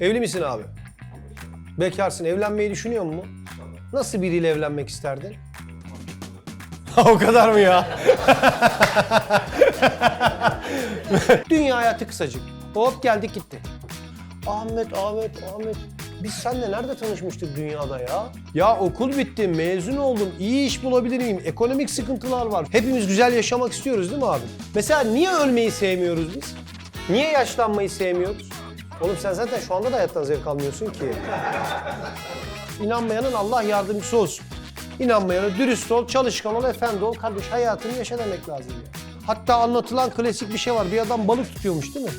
Evli misin abi? Bekarsın. Evlenmeyi düşünüyor musun? Nasıl biriyle evlenmek isterdin? o kadar mı ya? Dünya hayatı kısacık. Hop geldik gitti. Ahmet, Ahmet, Ahmet. Biz seninle nerede tanışmıştık dünyada ya? Ya okul bitti, mezun oldum, iyi iş bulabilir miyim? Ekonomik sıkıntılar var. Hepimiz güzel yaşamak istiyoruz değil mi abi? Mesela niye ölmeyi sevmiyoruz biz? Niye yaşlanmayı sevmiyoruz? Oğlum sen zaten şu anda da hayattan zevk almıyorsun ki. İnanmayanın Allah yardımcısı olsun. İnanmayana dürüst ol, çalışkan ol, efendi ol. Kardeş hayatını yaşa demek lazım ya. Hatta anlatılan klasik bir şey var. Bir adam balık tutuyormuş değil mi?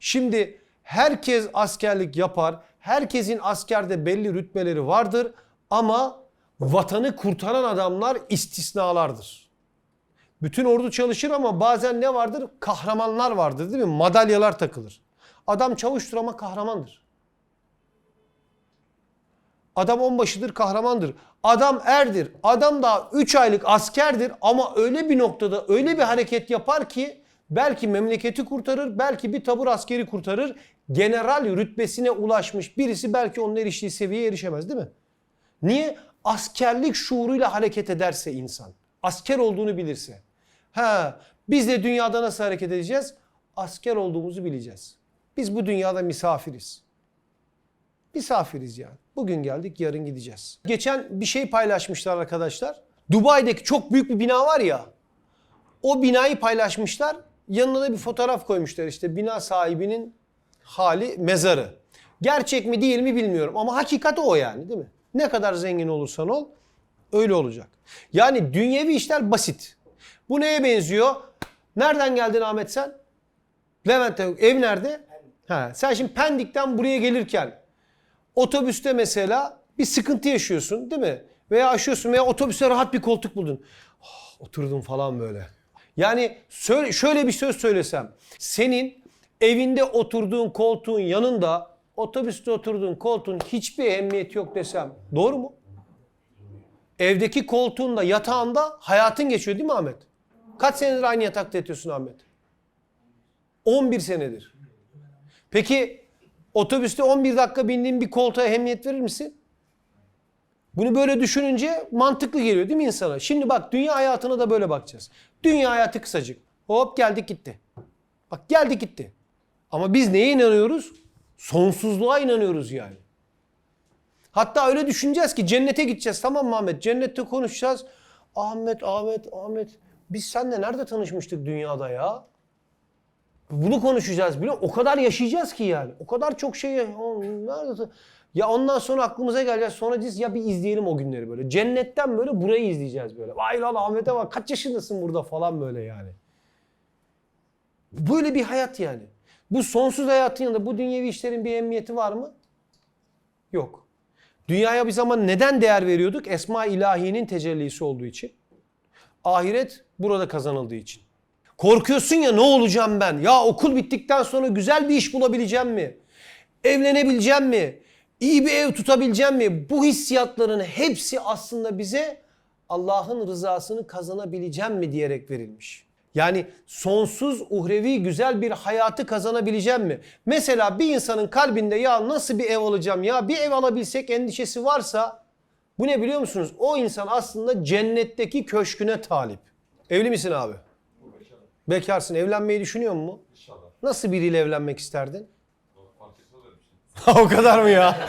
Şimdi herkes askerlik yapar. Herkesin askerde belli rütbeleri vardır ama vatanı kurtaran adamlar istisnalardır. Bütün ordu çalışır ama bazen ne vardır? Kahramanlar vardır değil mi? Madalyalar takılır. Adam çavuştur ama kahramandır. Adam onbaşıdır, kahramandır. Adam erdir. Adam da 3 aylık askerdir ama öyle bir noktada öyle bir hareket yapar ki belki memleketi kurtarır, belki bir tabur askeri kurtarır. General rütbesine ulaşmış birisi belki onun eriştiği seviyeye erişemez değil mi? Niye? Askerlik şuuruyla hareket ederse insan. Asker olduğunu bilirse. Ha, biz de dünyada nasıl hareket edeceğiz? Asker olduğumuzu bileceğiz. Biz bu dünyada misafiriz. Misafiriz yani. Bugün geldik, yarın gideceğiz. Geçen bir şey paylaşmışlar arkadaşlar. Dubai'deki çok büyük bir bina var ya. O binayı paylaşmışlar. Yanına da bir fotoğraf koymuşlar işte bina sahibinin hali mezarı. Gerçek mi değil mi bilmiyorum ama hakikat o yani değil mi? Ne kadar zengin olursan ol öyle olacak. Yani dünyevi işler basit. Bu neye benziyor? Nereden geldin Ahmet sen? Levent'te ev nerede? Ha, sen şimdi Pendik'ten buraya gelirken otobüste mesela bir sıkıntı yaşıyorsun değil mi? Veya aşıyorsun veya otobüste rahat bir koltuk buldun. Oh, oturdun falan böyle. Yani şöyle bir söz söylesem. Senin evinde oturduğun koltuğun yanında otobüste oturduğun koltuğun hiçbir ehemmiyeti yok desem. Doğru mu? Evdeki koltuğunda, yatağında hayatın geçiyor değil mi Ahmet? Kaç senedir aynı yatakta yatıyorsun Ahmet? 11 senedir. Peki otobüste 11 dakika bindiğin bir koltuğa ehemmiyet verir misin? Bunu böyle düşününce mantıklı geliyor değil mi insana? Şimdi bak dünya hayatına da böyle bakacağız. Dünya hayatı kısacık. Hop geldik gitti. Bak geldik gitti. Ama biz neye inanıyoruz? Sonsuzluğa inanıyoruz yani. Hatta öyle düşüneceğiz ki cennete gideceğiz tamam mı Ahmet? Cennette konuşacağız. Ahmet, Ahmet, Ahmet. Biz seninle nerede tanışmıştık dünyada ya? Bunu konuşacağız bile. O kadar yaşayacağız ki yani. O kadar çok şey. Nerede? Ya ondan sonra aklımıza geleceğiz. Sonra diyeceğiz ya bir izleyelim o günleri böyle. Cennetten böyle burayı izleyeceğiz böyle. Vay lan Ahmet'e bak kaç yaşındasın burada falan böyle yani. Böyle bir hayat yani. Bu sonsuz hayatın yanında bu dünyevi işlerin bir emniyeti var mı? Yok. Dünyaya bir zaman neden değer veriyorduk? Esma ilahinin tecellisi olduğu için. Ahiret burada kazanıldığı için. Korkuyorsun ya ne olacağım ben? Ya okul bittikten sonra güzel bir iş bulabileceğim mi? Evlenebileceğim mi? İyi bir ev tutabileceğim mi? Bu hissiyatların hepsi aslında bize Allah'ın rızasını kazanabileceğim mi diyerek verilmiş. Yani sonsuz uhrevi güzel bir hayatı kazanabileceğim mi? Mesela bir insanın kalbinde ya nasıl bir ev alacağım ya bir ev alabilsek endişesi varsa bu ne biliyor musunuz? O insan aslında cennetteki köşküne talip. Evli misin abi? Bekarsın. Evlenmeyi düşünüyor musun? İnşallah. Nasıl biriyle evlenmek isterdin? O kadar mı ya?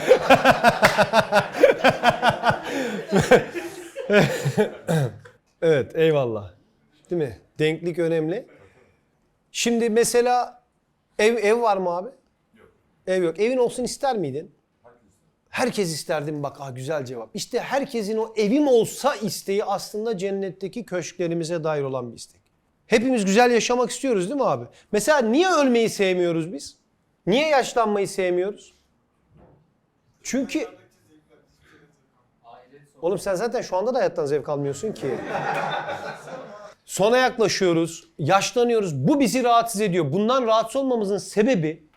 evet, eyvallah. Değil mi? Denklik önemli. Şimdi mesela ev ev var mı abi? Yok. Ev yok. Evin olsun ister miydin? Herkes. İsterdim bak ah güzel cevap. İşte herkesin o evim olsa isteği aslında cennetteki köşklerimize dair olan bir istek. Hepimiz güzel yaşamak istiyoruz değil mi abi? Mesela niye ölmeyi sevmiyoruz biz? Niye yaşlanmayı sevmiyoruz? Çünkü Oğlum sen zaten şu anda da hayattan zevk almıyorsun ki. Sona yaklaşıyoruz, yaşlanıyoruz. Bu bizi rahatsız ediyor. Bundan rahatsız olmamızın sebebi,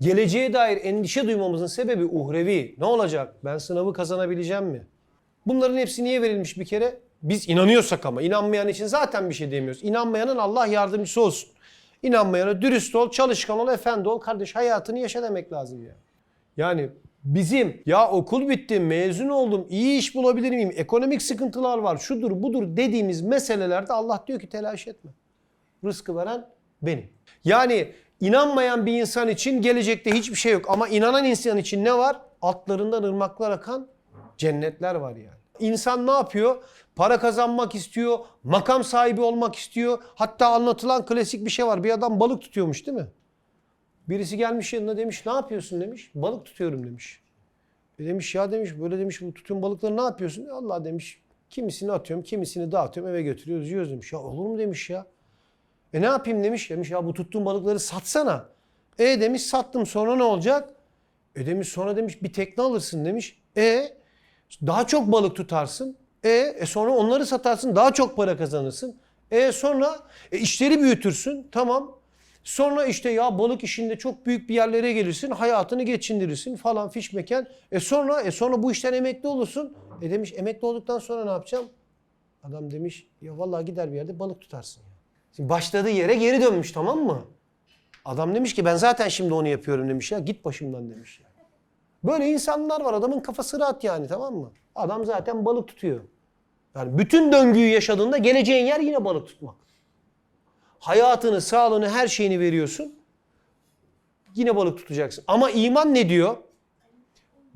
geleceğe dair endişe duymamızın sebebi uhrevi. Ne olacak? Ben sınavı kazanabileceğim mi? Bunların hepsi niye verilmiş bir kere? Biz inanıyorsak ama inanmayan için zaten bir şey demiyoruz. İnanmayanın Allah yardımcısı olsun. İnanmayana dürüst ol, çalışkan ol, efendi ol. Kardeş hayatını yaşa demek lazım ya. Yani bizim ya okul bitti, mezun oldum, iyi iş bulabilir miyim, ekonomik sıkıntılar var, şudur budur dediğimiz meselelerde Allah diyor ki telaş etme. Rızkı veren benim. Yani inanmayan bir insan için gelecekte hiçbir şey yok. Ama inanan insan için ne var? Altlarından ırmaklar akan cennetler var yani. İnsan ne yapıyor? Para kazanmak istiyor, makam sahibi olmak istiyor. Hatta anlatılan klasik bir şey var. Bir adam balık tutuyormuş değil mi? Birisi gelmiş yanına demiş ne yapıyorsun demiş. Balık tutuyorum demiş. E demiş ya demiş böyle demiş bu tuttuğun balıkları ne yapıyorsun? E Allah demiş kimisini atıyorum kimisini dağıtıyorum eve götürüyoruz yiyoruz demiş. Ya olur mu demiş ya. E ne yapayım demiş. Demiş ya bu tuttuğun balıkları satsana. E demiş sattım sonra ne olacak? E demiş sonra demiş bir tekne alırsın demiş. E daha çok balık tutarsın. E, e sonra onları satarsın daha çok para kazanırsın. E sonra e, işleri büyütürsün. Tamam. Sonra işte ya balık işinde çok büyük bir yerlere gelirsin. Hayatını geçindirirsin falan fiş mekan. E sonra e sonra bu işten emekli olursun. E demiş emekli olduktan sonra ne yapacağım? Adam demiş ya vallahi gider bir yerde balık tutarsın. Şimdi başladığı yere geri dönmüş tamam mı? Adam demiş ki ben zaten şimdi onu yapıyorum demiş ya git başımdan demiş ya. Böyle insanlar var adamın kafası rahat yani tamam mı? Adam zaten balık tutuyor. Yani bütün döngüyü yaşadığında geleceğin yer yine balık tutmak. Hayatını, sağlığını, her şeyini veriyorsun. Yine balık tutacaksın. Ama iman ne diyor?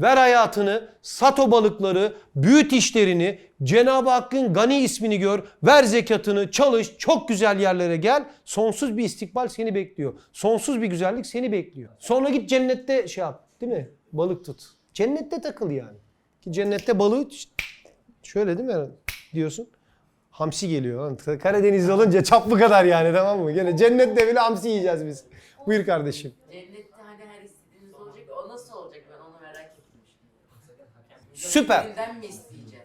Ver hayatını, sat o balıkları, büyüt işlerini, Cenab-ı Hakk'ın gani ismini gör, ver zekatını, çalış, çok güzel yerlere gel. Sonsuz bir istikbal seni bekliyor. Sonsuz bir güzellik seni bekliyor. Sonra git cennette şey yap, değil mi? Balık tut. Cennette takıl yani. Ki cennette balığı şöyle değil mi? Diyorsun. Hamsi geliyor. Karadenizli olunca çap bu kadar yani tamam mı? Gene cennette bile hamsi yiyeceğiz biz. Buyur kardeşim. Cennette hani her istediğiniz olacak. O nasıl olacak ben onu merak ettim. Süper.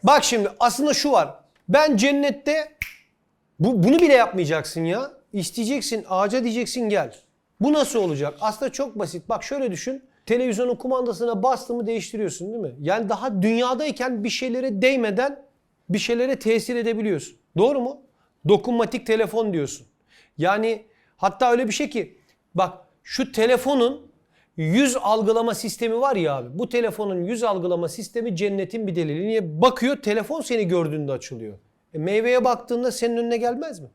Bak şimdi aslında şu var. Ben cennette bu, bunu bile yapmayacaksın ya. İsteyeceksin, ağaca diyeceksin gel. Bu nasıl olacak? Aslında çok basit. Bak şöyle düşün. Televizyonun kumandasına bastı mı değiştiriyorsun değil mi? Yani daha dünyadayken bir şeylere değmeden bir şeylere tesir edebiliyorsun. Doğru mu? Dokunmatik telefon diyorsun. Yani hatta öyle bir şey ki bak şu telefonun yüz algılama sistemi var ya abi. Bu telefonun yüz algılama sistemi cennetin bir delili. Niye? Bakıyor telefon seni gördüğünde açılıyor. E, meyveye baktığında senin önüne gelmez mi?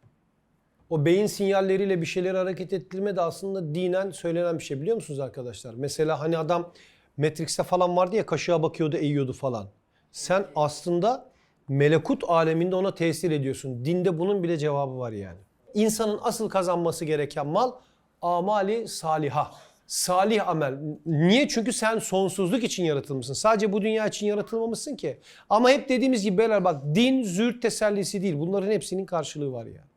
O beyin sinyalleriyle bir şeyleri hareket ettirme de aslında dinen söylenen bir şey biliyor musunuz arkadaşlar? Mesela hani adam Matrix'te falan vardı ya kaşığa bakıyordu eğiyordu falan. Sen aslında melekut aleminde ona tesir ediyorsun. Dinde bunun bile cevabı var yani. İnsanın asıl kazanması gereken mal amali saliha. Salih amel. Niye? Çünkü sen sonsuzluk için yaratılmışsın. Sadece bu dünya için yaratılmamışsın ki. Ama hep dediğimiz gibi beyler bak din züğürt tesellisi değil. Bunların hepsinin karşılığı var yani.